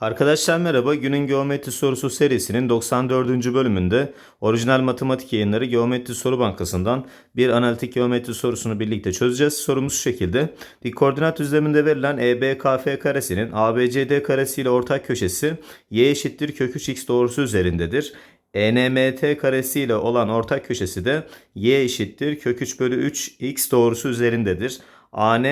Arkadaşlar merhaba. Günün geometri sorusu serisinin 94. bölümünde orijinal matematik yayınları Geometri Soru Bankası'ndan bir analitik geometri sorusunu birlikte çözeceğiz. Sorumuz şu şekilde. Dik koordinat düzleminde verilen EBKF karesinin ABCD karesi ile ortak köşesi y eşittir kök 3x doğrusu üzerindedir. ENMT karesi ile olan ortak köşesi de y eşittir kök 3 bölü 3 x doğrusu üzerindedir. AN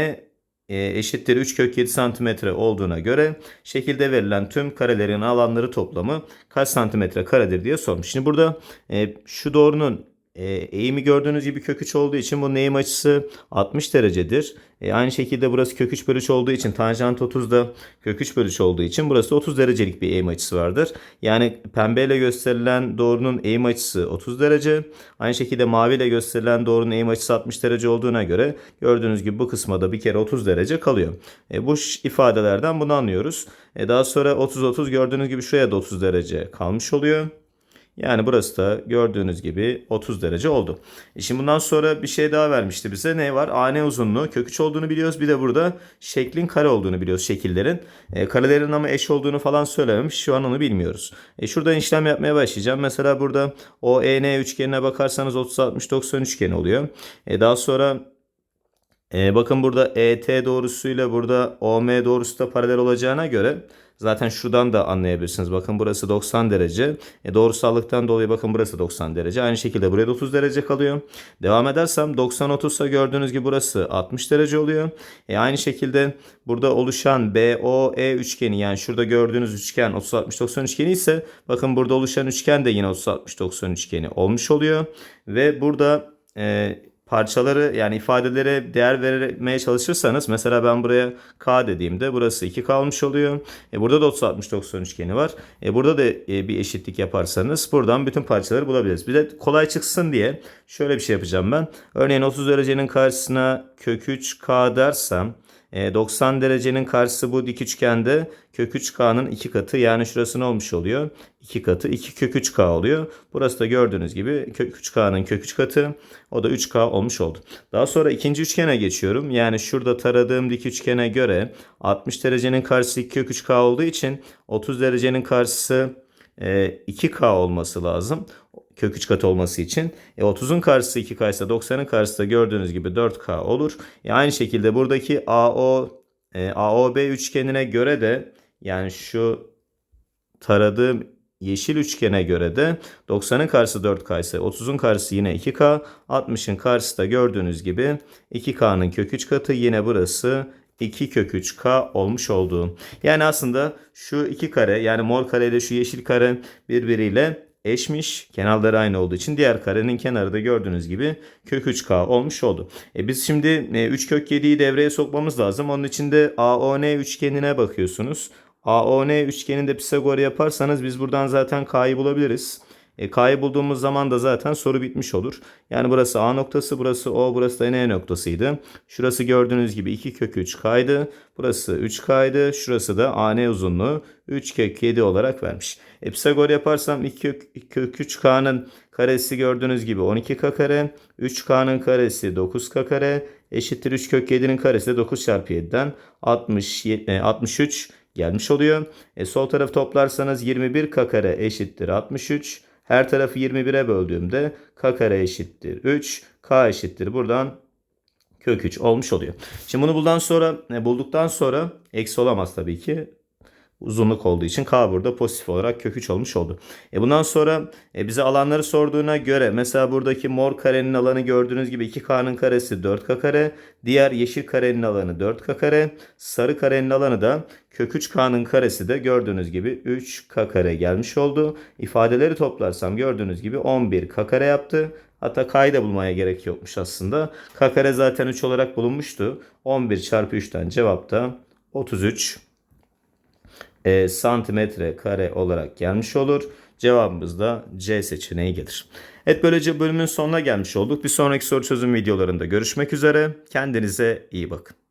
eşittir 3 kök 7 santimetre olduğuna göre şekilde verilen tüm karelerin alanları toplamı kaç santimetre karedir diye sormuş. Şimdi burada e, şu doğrunun e, eğimi gördüğünüz gibi kök 3 olduğu için bunun eğim açısı 60 derecedir. E, aynı şekilde burası kök 3 bölü 3 olduğu için tanjant 30 da kök 3 bölü 3 olduğu için burası 30 derecelik bir eğim açısı vardır. Yani pembeyle gösterilen doğrunun eğim açısı 30 derece. Aynı şekilde maviyle gösterilen doğrunun eğim açısı 60 derece olduğuna göre gördüğünüz gibi bu kısma da bir kere 30 derece kalıyor. E, bu ifadelerden bunu anlıyoruz. E, daha sonra 30-30 gördüğünüz gibi şuraya da 30 derece kalmış oluyor. Yani burası da gördüğünüz gibi 30 derece oldu. E şimdi bundan sonra bir şey daha vermişti bize. Ne var? AN uzunluğu kök 3 olduğunu biliyoruz. Bir de burada şeklin kare olduğunu biliyoruz şekillerin. E, karelerin ama eş olduğunu falan söylememiş. Şu an onu bilmiyoruz. E, şuradan işlem yapmaya başlayacağım. Mesela burada o EN üçgenine bakarsanız 30-60-90 üçgeni oluyor. E, daha sonra e, bakın burada ET doğrusuyla burada OM doğrusu da paralel olacağına göre zaten şuradan da anlayabilirsiniz. Bakın burası 90 derece. E, doğrusallıktan dolayı bakın burası 90 derece. Aynı şekilde buraya da 30 derece kalıyor. Devam edersem 90-30 ise gördüğünüz gibi burası 60 derece oluyor. E, aynı şekilde burada oluşan BOE üçgeni yani şurada gördüğünüz üçgen 30-60-90 üçgeni ise bakın burada oluşan üçgen de yine 30-60-90 üçgeni olmuş oluyor. Ve burada e, parçaları yani ifadelere değer vermeye çalışırsanız mesela ben buraya K dediğimde burası 2 kalmış oluyor. E burada da 30 60 90 üçgeni var. E burada da e, bir eşitlik yaparsanız buradan bütün parçaları bulabiliriz. Bir de kolay çıksın diye şöyle bir şey yapacağım ben. Örneğin 30 derecenin karşısına kök 3 K dersem e, 90 derecenin karşısı bu dik üçgende kök 3K'nın 2 katı yani şurası ne olmuş oluyor? 2 katı 2 kök 3K oluyor. Burası da gördüğünüz gibi kök 3K'nın kök 3 katı o da 3K olmuş oldu. Daha sonra ikinci üçgene geçiyorum. Yani şurada taradığım dik üçgene göre 60 derecenin karşısı 2 kök 3K olduğu için 30 derecenin karşısı e, 2K olması lazım kök 3 katı olması için. E, 30'un karşısı 2K ise 90'ın karşısı da gördüğünüz gibi 4K olur. E, aynı şekilde buradaki AO e, AOB üçgenine göre de yani şu taradığım yeşil üçgene göre de 90'ın karşısı 4K ise 30'un karşısı yine 2K. 60'ın karşısı da gördüğünüz gibi 2K'nın kök 3 katı yine burası 2 kök 3K olmuş oldu. Yani aslında şu iki kare yani mor kare ile şu yeşil kare birbiriyle eşmiş. Kenarları aynı olduğu için diğer karenin kenarı da gördüğünüz gibi kök 3K olmuş oldu. E biz şimdi e, 3 kök 7'yi devreye sokmamız lazım. Onun için de AON üçgenine bakıyorsunuz. AON üçgeninde Pisagor yaparsanız biz buradan zaten K'yı bulabiliriz. E, K'yı bulduğumuz zaman da zaten soru bitmiş olur. Yani burası A noktası, burası O, burası da N noktasıydı. Şurası gördüğünüz gibi 2 kök 3 K'ydı. Burası 3 K'ydı. Şurası da AN uzunluğu 3 kök 7 olarak vermiş. E, Pisagor yaparsam 2 kök, kök 3 K'nın karesi gördüğünüz gibi 12K kare. 3K'nın karesi 9K kare. Eşittir 3 kök 7'nin karesi de 9 çarpı 7'den 60, e, 63 gelmiş oluyor. E, sol tarafı toplarsanız 21K kare eşittir 63. Her tarafı 21'e böldüğümde k kare eşittir 3. K eşittir buradan kök 3 olmuş oluyor. Şimdi bunu buldan sonra e, bulduktan sonra eksi olamaz tabii ki. Uzunluk olduğu için k burada pozitif olarak kök 3 olmuş oldu. E bundan sonra e, bize alanları sorduğuna göre mesela buradaki mor karenin alanı gördüğünüz gibi 2k'nın karesi 4k kare. Diğer yeşil karenin alanı 4k kare. Sarı karenin alanı da kök 3k'nın karesi de gördüğünüz gibi 3k kare gelmiş oldu. İfadeleri toplarsam gördüğünüz gibi 11k kare yaptı. Hatta k'yı da bulmaya gerek yokmuş aslında. k kare zaten 3 olarak bulunmuştu. 11 çarpı 3'ten cevap da 33 e, santimetre kare olarak gelmiş olur. Cevabımız da C seçeneği gelir. Evet böylece bölümün sonuna gelmiş olduk. Bir sonraki soru çözüm videolarında görüşmek üzere. Kendinize iyi bakın.